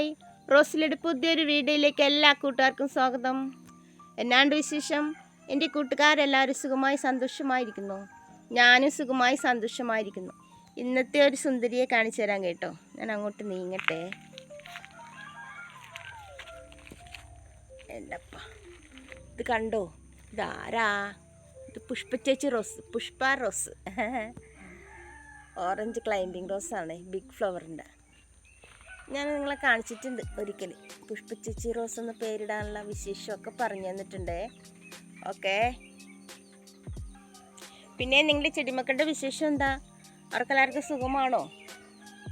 Hi റോസിലയുടെ പുതിയൊരു വീഡിയോയിലേക്ക് എല്ലാ കൂട്ടുകാർക്കും സ്വാഗതം. എന്നാണ്ട് വിശേഷം? എന്റെ കൂട്ടുകാരെല്ലാവരും സുഖമായി സന്തോഷമായിരിക്കുന്നു. ഞാനും സുഖമായി സന്തോഷമായിരിക്കുന്നു. ഇന്നത്തെ ഒരു സുന്ദരിയെ കാണിച്ചു തരാൻ കേട്ടോ. ഞാൻ അങ്ങോട്ട് നീങ്ങട്ടെ. എന്റപ്പ ഇത് കണ്ടോ? ഇതാരാ? ഇത് പുഷ്പച്ചേച്ചി rose Pushpa rose. Orange climbing റോസാണ് big ഫ്ലവറിന്റെ. ഞാൻ നിങ്ങളെ കാണിച്ചിട്ടുണ്ട് ഒരിക്കൽ പുഷ്പച്ചേച്ചി റോസ് എന്ന് പേരിടാനുള്ള വിശേഷമൊക്കെ പറഞ്ഞു തന്നിട്ടുണ്ടേ. ഓക്കെ. പിന്നെ നിങ്ങളുടെ ചെടിമക്കളുടെ വിശേഷം എന്താ? അവർക്കെല്ലാവർക്കും സുഖമാണോ?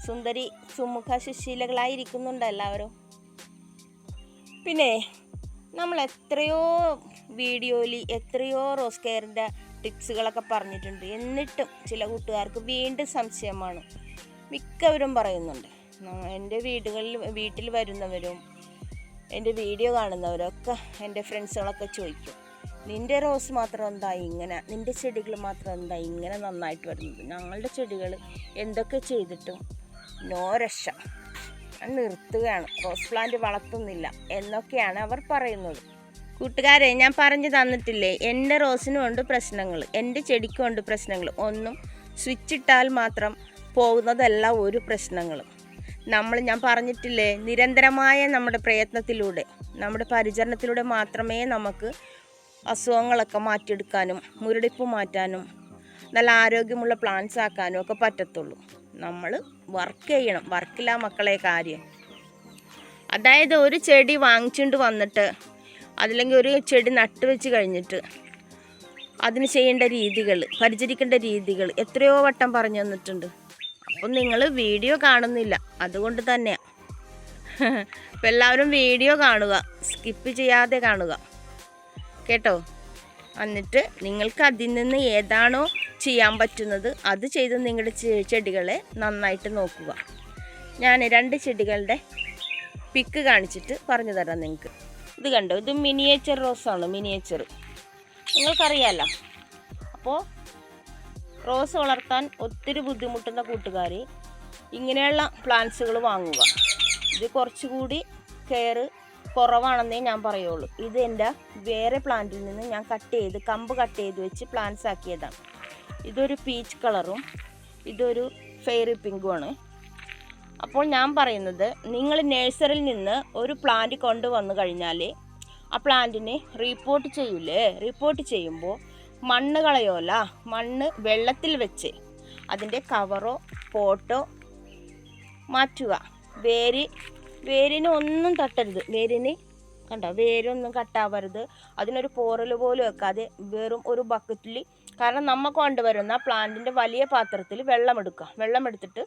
സുന്ദരി സുമുഖ സുശീലകളായിരിക്കുന്നുണ്ട് എല്ലാവരും? പിന്നെ നമ്മൾ എത്രയോ വീഡിയോയിൽ എത്രയോ റോസ് കെയറിന്റെ ടിപ്സുകളൊക്കെ പറഞ്ഞിട്ടുണ്ട്. എന്നിട്ടും ചില കൂട്ടുകാർക്ക് വീണ്ടും സംശയമാണ്. മിക്കവരും പറയുന്നുണ്ട്. എന്റെ വീടുകളിൽ വീട്ടിൽ വരുന്നവരും എന്റെ വീഡിയോ കാണുന്നവരൊക്കെ എന്റെ ഫ്രണ്ട്സുകളൊക്കെ ചോദിക്കും നിന്റെ റോസ് മാത്രം എന്താ ഇങ്ങനെ? നിന്റെ ചെടികൾ മാത്രം എന്താ ഇങ്ങനെ നന്നായിട്ട് വരുന്നത്? ഞങ്ങളുടെ ചെടികൾ എന്തൊക്കെ ചെയ്തിട്ടും നോ രക്ഷ. നിർത്തുകയാണ്. റോസ് പ്ലാന്റ് വളർത്തുന്നില്ല എന്നൊക്കെയാണ് അവർ പറയുന്നത്. കൂട്ടുകാരെ ഞാൻ പറഞ്ഞു തന്നിട്ടില്ലേ എന്റെ റോസിനും ഉണ്ട് പ്രശ്നങ്ങൾ എന്റെ ചെടിക്കും ഉണ്ട് പ്രശ്നങ്ങൾ. ഒന്നും സ്വിച്ച് ഇട്ടാൽ മാത്രം പോകുന്നതല്ല ഒരു പ്രശ്നങ്ങളും. നമ്മൾ ഞാൻ പറഞ്ഞിട്ടില്ലേ നിരന്തരമായ നമ്മുടെ പ്രയത്നത്തിലൂടെ നമ്മുടെ പരിചരണത്തിലൂടെ മാത്രമേ നമുക്ക് അസുഖങ്ങളൊക്കെ മാറ്റിയെടുക്കാനും മുരടിപ്പ് മാറ്റാനും നല്ല ആരോഗ്യമുള്ള പ്ലാന്റ്സ് ആക്കാനും ഒക്കെ പറ്റത്തുള്ളൂ. നമ്മൾ വർക്ക് ചെയ്യണം. വർക്കില്ല മക്കളെ കാര്യം. അതായത് ഒരു ചെടി വാങ്ങിച്ചുകൊണ്ട് വന്നിട്ട് അതില്ലെങ്കിൽ ഒരു ചെടി നട്ട് വെച്ച് കഴിഞ്ഞിട്ട് അതിന് ചെയ്യേണ്ട രീതികൾ പരിചരിക്കേണ്ട രീതികൾ എത്രയോ വട്ടം പറഞ്ഞു തന്നിട്ടുണ്ട്. അപ്പം നിങ്ങൾ വീഡിയോ കാണുന്നില്ല. അതുകൊണ്ട് തന്നെയാണ് അപ്പം എല്ലാവരും വീഡിയോ കാണുക. സ്കിപ്പ് ചെയ്യാതെ കാണുക. കേട്ടോ? എന്നിട്ട് നിങ്ങൾക്ക് അതിൽ നിന്ന് ഏതാണോ ചെയ്യാൻ പറ്റുന്നത് അത് ചെയ്ത് നിങ്ങളുടെ ചെടികളെ നന്നായിട്ട് നോക്കുക. ഞാൻ രണ്ട് ചെടികളുടെ പിക്ക് കാണിച്ചിട്ട് പറഞ്ഞു തരാം നിങ്ങൾക്ക്. ഇത് കണ്ടോ? ഇത് മിനിയേച്ചർ റോസാണ് മിനിയേച്ചർ. നിങ്ങൾക്കറിയാലോ? അപ്പോൾ റോസ് വളർത്താൻ ഒത്തിരി ബുദ്ധിമുട്ടുന്ന കൂട്ടുകാർ ഇങ്ങനെയുള്ള പ്ലാന്റ്സുകൾ വാങ്ങുക. ഇത് കുറച്ചുകൂടി കെയർ കുറവാണെന്നേ ഞാൻ പറയുള്ളൂ. ഇത് എന്റെ വേറെ പ്ലാന്റിൽ നിന്ന് ഞാൻ കട്ട് ചെയ്ത് കമ്പ് കട്ട് ചെയ്ത് വെച്ച് പ്ലാന്റ്സ് ആക്കിയതാണ്. ഇതൊരു പീച്ച് കളറും ഇതൊരു ഫെയറി പിങ്കുമാണ് അപ്പോൾ ഞാൻ പറയുന്നത് നിങ്ങൾ നഴ്സറിയിൽ നിന്ന് ഒരു പ്ലാന്റ് കൊണ്ടുവന്നു കഴിഞ്ഞാൽ ആ പ്ലാന്റിനെ റിപ്പോർട്ട് ചെയ്യൂലേ? റിപ്പോർട്ട് ചെയ്യുമ്പോൾ മണ്ണ് കളയോല മണ്ണ് വെള്ളത്തിൽ വെച്ച് അതിന്റെ കവറോ പോട്ടോ മാറ്റുക. വേര് വേരിന് ഒന്നും തട്ടരുത്. വേരിന് കണ്ടോ? വേരൊന്നും കട്ടാവരുത്. അതിനൊരു പോറൽ പോലും വെക്കാതെ വെറും ഒരു ബക്കറ്റിൽ കാരണം നമ്മൾ കൊണ്ടുവരുന്ന പ്ലാന്റിന്റെ വലിയ പാത്രത്തിൽ വെള്ളമെടുക്കുക വെള്ളമെടുത്തിട്ട്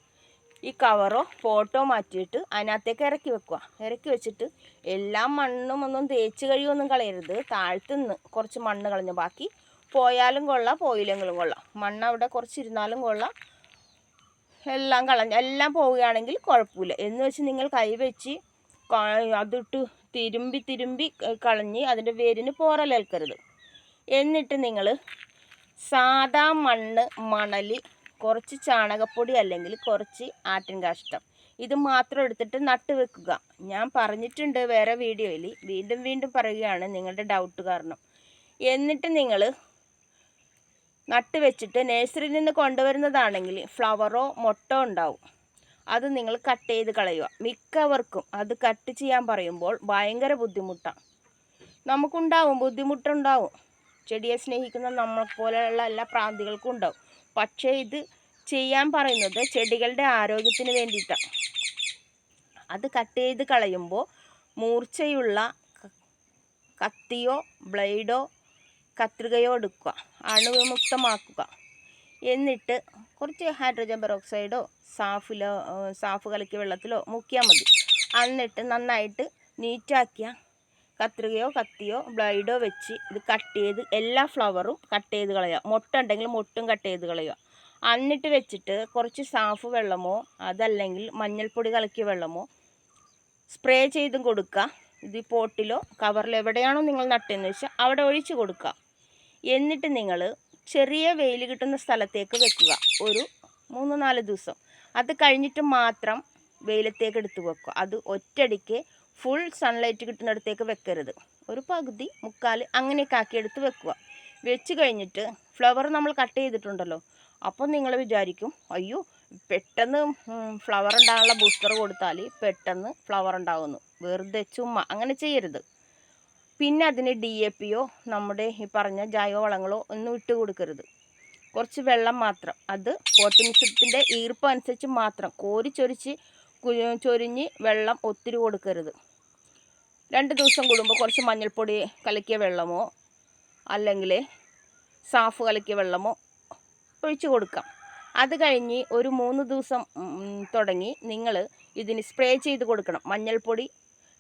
ഈ കവറോ ഫോട്ടോ മാറ്റിയിട്ട് അതിനകത്തേക്ക് ഇറക്കി വെക്കുക. ഇറക്കി വെച്ചിട്ട് എല്ലാ മണ്ണും ഒന്നും തേച്ച് കഴിയൊന്നും കളയരുത്. താഴ്ത്തുനിന്ന് കുറച്ച് മണ്ണ് കളഞ്ഞു. ബാക്കി പോയാലും കൊള്ളാം പോയില്ലെങ്കിലും കൊള്ളാം. മണ്ണ് അവിടെ കുറച്ചിരുന്നാലും കൊള്ളാം. എല്ലാം കളഞ്ഞ് എല്ലാം പോവുകയാണെങ്കിൽ കുഴപ്പമില്ല. എന്ന് വെച്ച് നിങ്ങൾ കൈവച്ച് അതിട്ട് തിരുമ്പി തിരുമ്പി കളഞ്ഞ് അതിന്റെ വേരിന് പോറലേൽക്കരുത്. എന്നിട്ട് നിങ്ങൾ സാധാ മണ്ണ് മണൽ കുറച്ച് ചാണകപ്പൊടി അല്ലെങ്കിൽ കുറച്ച് ആട്ടിൻ കാഷ്ടം ഇത് മാത്രം എടുത്തിട്ട് നട്ട് വെക്കുക. ഞാൻ പറഞ്ഞിട്ടുണ്ട് വേറെ വീഡിയോയിൽ. വീണ്ടും വീണ്ടും പറയുകയാണ് നിങ്ങളുടെ ഡൗട്ട് കാരണം. എന്നിട്ട് നിങ്ങൾ നട്ട് വെച്ചിട്ട് നഴ്സറിയിൽ നിന്ന് കൊണ്ടുവരുന്നതാണെങ്കിൽ ഫ്ലവറോ മൊട്ടോ ഉണ്ടാവും. അത് നിങ്ങൾ കട്ട് ചെയ്ത് കളയുക. മിക്കവർക്കും അത് കട്ട് ചെയ്യാൻ പറയുമ്പോൾ ഭയങ്കര ബുദ്ധിമുട്ടാണ് നമുക്കുണ്ടാവും ബുദ്ധിമുട്ടുണ്ടാവും. ചെടിയെ സ്നേഹിക്കുന്ന നമ്മളെ പോലെയുള്ള എല്ലാ പ്രാന്തികൾക്കും ഉണ്ടാവും. പക്ഷേ ഇത് ചെയ്യാൻ പറയുന്നത് ചെടികളുടെ ആരോഗ്യത്തിന് വേണ്ടിയിട്ടാണ് അത് കട്ട് ചെയ്ത് കളയുമ്പോൾ മൂർച്ചയുള്ള കത്തിയോ ബ്ലേഡോ കത്രികയോ എടുക്കുക അണുവിമുക്തമാക്കുക. എന്നിട്ട് കുറച്ച് ഹൈഡ്രജൻ പെറോക്സൈഡോ സാഫിലോ സാഫ് കലക്കിയ വെള്ളത്തിലോ മുക്കിയാൽ മതി. എന്നിട്ട് നന്നായിട്ട് നീറ്റാക്കിയ കത്രികയോ കത്തിയോ ബ്ലൈഡോ വെച്ച് ഇത് കട്ട് ചെയ്ത് എല്ലാ ഫ്ലവറും കട്ട് ചെയ്ത് കളയുക. മുട്ട ഉണ്ടെങ്കിൽ മുട്ടും കട്ട് ചെയ്ത് കളയുക. എന്നിട്ട് വെച്ചിട്ട് കുറച്ച് സാഫ് വെള്ളമോ അതല്ലെങ്കിൽ മഞ്ഞൾപ്പൊടി കലക്കിയ വെള്ളമോ സ്പ്രേ ചെയ്തും കൊടുക്കുക. ഇത് പോട്ടിലോ കവറിലോ എവിടെയാണോ നിങ്ങൾ നട്ടെന്ന് വെച്ചാൽ അവിടെ ഒഴിച്ച് കൊടുക്കുക. എന്നിട്ട് നിങ്ങൾ ചെറിയ വെയിൽ കിട്ടുന്ന സ്ഥലത്തേക്ക് വെക്കുക. ഒരു മൂന്ന് നാല് ദിവസം. അത് കഴിഞ്ഞിട്ട് മാത്രം വെയിലത്തേക്ക് എടുത്ത് വെക്കുക. അത് ഒറ്റടിക്ക് ഫുൾ സൺലൈറ്റ് കിട്ടുന്നിടത്തേക്ക് വെക്കരുത്. ഒരു പകുതി മുക്കാൽ അങ്ങനെയൊക്കെ ആക്കി എടുത്ത് വെക്കുക. വെച്ച് കഴിഞ്ഞിട്ട് ഫ്ലവർ നമ്മൾ കട്ട് ചെയ്തിട്ടുണ്ടല്ലോ. അപ്പം നിങ്ങൾ വിചാരിക്കും അയ്യോ പെട്ടെന്ന് ഫ്ലവർ ഉണ്ടാകാനുള്ള ബൂസ്റ്റർ കൊടുത്താൽ പെട്ടെന്ന് ഫ്ലവർ ഉണ്ടാകുന്നു വെറുതെ ചുമ്മാ അങ്ങനെ ചെയ്യരുത്. പിന്നെ അതിന് ഡി എ പിയോ നമ്മുടെ ഈ പറഞ്ഞ ജൈവവളങ്ങളോ ഒന്നും ഇട്ട് കൊടുക്കരുത്. കുറച്ച് വെള്ളം മാത്രം. അത് പോട്ടി മിശ്രിതത്തിന്റെ ഈർപ്പം അനുസരിച്ച് മാത്രം കോരി ചൊരിച്ച് ചൊരിഞ്ഞ് വെള്ളം ഒത്തിരി കൊടുക്കരുത്. രണ്ട് ദിവസം കൂടുമ്പോൾ കുറച്ച് മഞ്ഞൾപ്പൊടി കലക്കിയ വെള്ളമോ അല്ലെങ്കിൽ സാഫ് കലക്കിയ വെള്ളമോ ഒഴിച്ച് കൊടുക്കാം. അത് കഴിഞ്ഞ് ഒരു മൂന്ന് ദിവസം തുടങ്ങി നിങ്ങൾ ഇതിന് സ്പ്രേ ചെയ്ത് കൊടുക്കണം. മഞ്ഞൾപ്പൊടി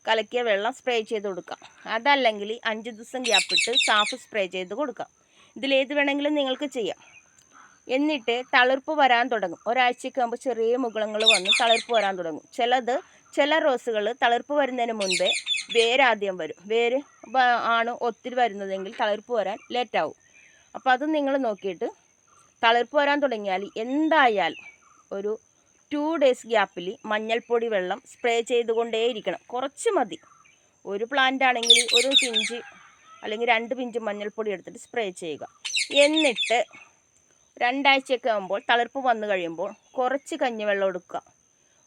കലക്കിയ വെള്ളം സ്പ്രേ ചെയ്ത് കൊടുക്കാം. അതല്ലെങ്കിൽ അഞ്ച് ദിവസം ഗ്യാപ്പിട്ട് സാഫ് സ്പ്രേ ചെയ്ത് കൊടുക്കാം. ഇതിലേത് വേണമെങ്കിലും നിങ്ങൾക്ക് ചെയ്യാം. എന്നിട്ട് തളിർപ്പ് വരാൻ തുടങ്ങും. ഒരാഴ്ചയ്ക്ക് ആകുമ്പോൾ ചെറിയ മുകളങ്ങൾ വന്ന് തളിർപ്പ് വരാൻ തുടങ്ങും. ചിലത് ചില റോസുകൾ തളിർപ്പ് വരുന്നതിന് മുൻപേ വേരാദ്യം വരും. വേര് ആണ് ഒത്തിരി വരുന്നതെങ്കിൽ തളിർപ്പ് വരാൻ ലേറ്റാവും അപ്പോൾ അത് നിങ്ങൾ നോക്കിയിട്ട് തളിർപ്പ് വരാൻ തുടങ്ങിയാൽ എന്തായാലും ഒരു ടു ഡേയ്സ് ഗ്യാപ്പിൽ മഞ്ഞൾപ്പൊടി വെള്ളം സ്പ്രേ ചെയ്തുകൊണ്ടേയിരിക്കണം. കുറച്ച് മതി. ഒരു പ്ലാന്റ് ആണെങ്കിൽ ഒരു പിഞ്ച് അല്ലെങ്കിൽ രണ്ട് പിഞ്ച് മഞ്ഞൾപ്പൊടി എടുത്തിട്ട് സ്പ്രേ ചെയ്യുക. എന്നിട്ട് രണ്ടാഴ്ചയൊക്കെ ആകുമ്പോൾ തളിർപ്പ് വന്നു കഴിയുമ്പോൾ കുറച്ച് കഞ്ഞിവെള്ളം എടുക്കുക.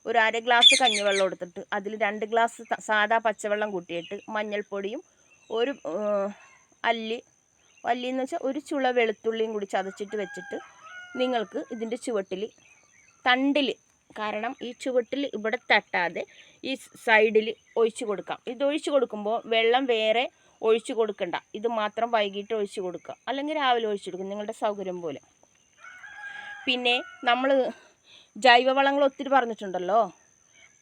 ഒരു അര ഗ്ലാസ് കഞ്ഞിവെള്ളം എടുത്തിട്ട് അതിൽ രണ്ട് ഗ്ലാസ് സാധാ പച്ചവെള്ളം കൂട്ടിയിട്ട് മഞ്ഞൾപ്പൊടിയും ഒരു അല്ലി അല്ലി എന്ന് വെച്ചാൽ ഒരു ചുള വെളുത്തുള്ളിയും കൂടി ചതച്ചിട്ട് വെച്ചിട്ട് നിങ്ങൾക്ക് ഇതിന്റെ ചുവട്ടിൽ തണ്ടിൽ കാരണം ഈ ചുവട്ടിൽ ഇവിടെ തട്ടാതെ ഈ സൈഡിൽ ഒഴിച്ചു കൊടുക്കാം. ഇത് ഒഴിച്ചു കൊടുക്കുമ്പോൾ വെള്ളം വേറെ ഒഴിച്ചു കൊടുക്കണ്ട. ഇത് മാത്രം വൈകിട്ട് ഒഴിച്ചു കൊടുക്കുക. അല്ലെങ്കിൽ രാവിലെ ഒഴിച്ചു കൊടുക്കുക നിങ്ങളുടെ സൗകര്യം പോലെ. പിന്നെ നമ്മൾ ജൈവവളങ്ങൾ ഒത്തിരി പറഞ്ഞിട്ടുണ്ടല്ലോ.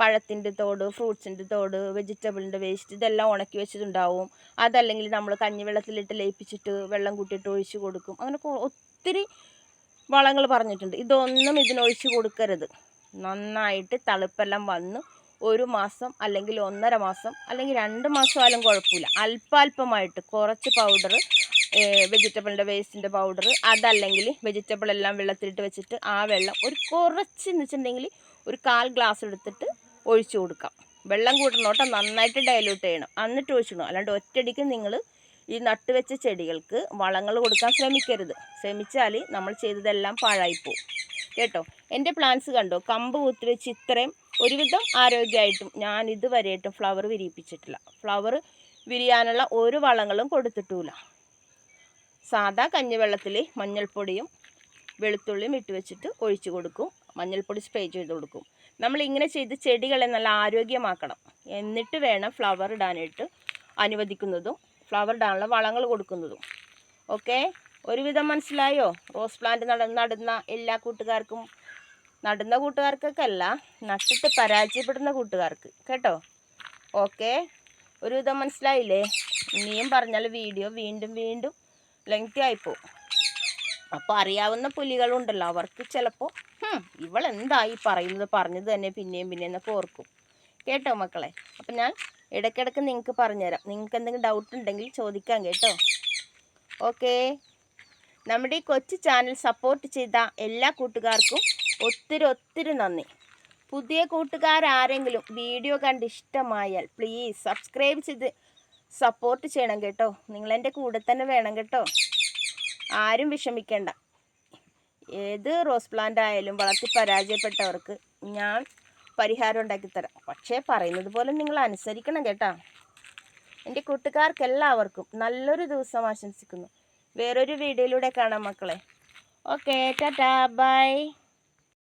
പഴത്തിന്റെ തോട് ഫ്രൂട്ട്സിന്റെ തോട് വെജിറ്റബിളിന്റെ വേസ്റ്റ് ഇതെല്ലാം ഉണക്കി വെച്ചിട്ടുണ്ടാവും അതല്ലെങ്കിൽ നമ്മൾ കഞ്ഞിവെള്ളത്തിലിട്ട് ലയിപ്പിച്ചിട്ട് വെള്ളം കൂട്ടിയിട്ട് ഒഴിച്ചു കൊടുക്കും. അങ്ങനെ ഒത്തിരി വളങ്ങൾ പറഞ്ഞിട്ടുണ്ട്. ഇതൊന്നും ഇതിനൊഴിച്ച് കൊടുക്കരുത്. നന്നായിട്ട് തളിപ്പെല്ലാം വന്ന് ഒരു മാസം അല്ലെങ്കിൽ ഒന്നര മാസം അല്ലെങ്കിൽ രണ്ട് മാസം മാസമായാലും കുഴപ്പമില്ല. അല്പാല്പമായിട്ട് കുറച്ച് പൗഡർ വെജിറ്റബിളിന്റെ വേസ്റ്റിന്റെ പൗഡർ അതല്ലെങ്കിൽ വെജിറ്റബിൾ എല്ലാം വെള്ളത്തിലിട്ട് വെച്ചിട്ട് ആ വെള്ളം ഒരു കുറച്ച് എന്ന് വെച്ചിട്ടുണ്ടെങ്കിൽ ഒരു കാൽ ഗ്ലാസ് എടുത്തിട്ട് ഒഴിച്ചു കൊടുക്കാം. വെള്ളം കൂട്ടണോട്ടം നന്നായിട്ട് ഡയലൂട്ട് ചെയ്യണം. എന്നിട്ട് ഒഴിച്ചിടണം. അല്ലാണ്ട് ഒറ്റയടിക്ക് നിങ്ങൾ ഈ നട്ടുവെച്ച ചെടികൾക്ക് വളങ്ങൾ കൊടുക്കാൻ ശ്രമിക്കരുത്. ശ്രമിച്ചാൽ നമ്മൾ ചെയ്തതെല്ലാം പാഴായിപ്പോവും. കേട്ടോ? എന്റെ പ്ലാന്റ്സ് കണ്ടോ? കമ്പ് കുത്തിവെച്ച് ഇത്രയും ഒരുവിധം ആരോഗ്യമായിട്ടും ഞാൻ ഇതുവരെയായിട്ടും ഫ്ലവർ വിരിയിപ്പിച്ചിട്ടില്ല. ഫ്ലവർ വിരിയാനുള്ള ഒരു വളങ്ങളും കൊടുത്തിട്ടുമില്ല. സാധാ കഞ്ഞിവെള്ളത്തിൽ മഞ്ഞൾപ്പൊടിയും വെളുത്തുള്ളിയും ഇട്ട് വെച്ചിട്ട് ഒഴിച്ചു കൊടുക്കും. മഞ്ഞൾപ്പൊടി സ്പ്രേ ചെയ്ത് കൊടുക്കും. നമ്മൾ ഇങ്ങനെ ചെയ്ത് ചെടികളെ നല്ല ആരോഗ്യമാക്കണം. എന്നിട്ട് വേണം ഫ്ലവർ ഇടാനായിട്ട് അനുവദിക്കുന്നതും ഫ്ലവർ ഇടാനുള്ള വളങ്ങൾ കൊടുക്കുന്നതും. ഓക്കെ ഒരുവിധം മനസ്സിലായോ? റോസ് പ്ലാന്റ് നട നടുന്ന എല്ലാ കൂട്ടുകാർക്കും നടുന്ന കൂട്ടുകാർക്കൊക്കെ അല്ല നട്ടിട്ട് പരാജയപ്പെടുന്ന കൂട്ടുകാർക്ക്. കേട്ടോ? ഓക്കെ? ഒരുവിധം മനസ്സിലായില്ലേ? ഇനിയും പറഞ്ഞാൽ വീഡിയോ വീണ്ടും വീണ്ടും ലെങ്തി ആയിപ്പോവും അപ്പോൾ അറിയാവുന്ന പുലികളുണ്ടല്ലോ അവർക്ക് ചിലപ്പോൾ ഇവൾ എന്തായി പറയുന്നത് പറഞ്ഞത് തന്നെ പിന്നെയും പിന്നെയും എന്നൊക്കെ ഓർക്കും. കേട്ടോ മക്കളെ? അപ്പം ഞാൻ ഇടയ്ക്കിടയ്ക്ക് നിങ്ങൾക്ക് പറഞ്ഞുതരാം. നിങ്ങൾക്ക് എന്തെങ്കിലും ഡൗട്ട് ഉണ്ടെങ്കിൽ ചോദിക്കാം കേട്ടോ. ഓക്കേ? നമ്മുടെ ഈ കൊച്ചു ചാനൽ സപ്പോർട്ട് ചെയ്ത എല്ലാ കൂട്ടുകാർക്കും ഒത്തിരി ഒത്തിരി നന്ദി. പുതിയ കൂട്ടുകാരാരെങ്കിലും വീഡിയോ കണ്ട് ഇഷ്ടമായാൽ പ്ലീസ് സബ്സ്ക്രൈബ് ചെയ്ത് സപ്പോർട്ട് ചെയ്യണം കേട്ടോ. നിങ്ങളെന്റെ കൂടെ തന്നെ വേണം കേട്ടോ. ആരും വിഷമിക്കേണ്ട. ഏത് റോസ് പ്ലാന്റ് ആയാലും വളർത്തി പരാജയപ്പെട്ടവർക്ക് ഞാൻ പരിഹാരം ഉണ്ടാക്കി തരാം. പക്ഷേ പറയുന്നത് പോലെ നിങ്ങൾ അനുസരിക്കണം കേട്ടോ. എന്റെ കൂട്ടുകാർക്കെല്ലാവർക്കും നല്ലൊരു ദിവസം ആശംസിക്കുന്നു. വേറൊരു വീഡിയോയിലൂടെ കാണാം മക്കളെ. Okay tata bye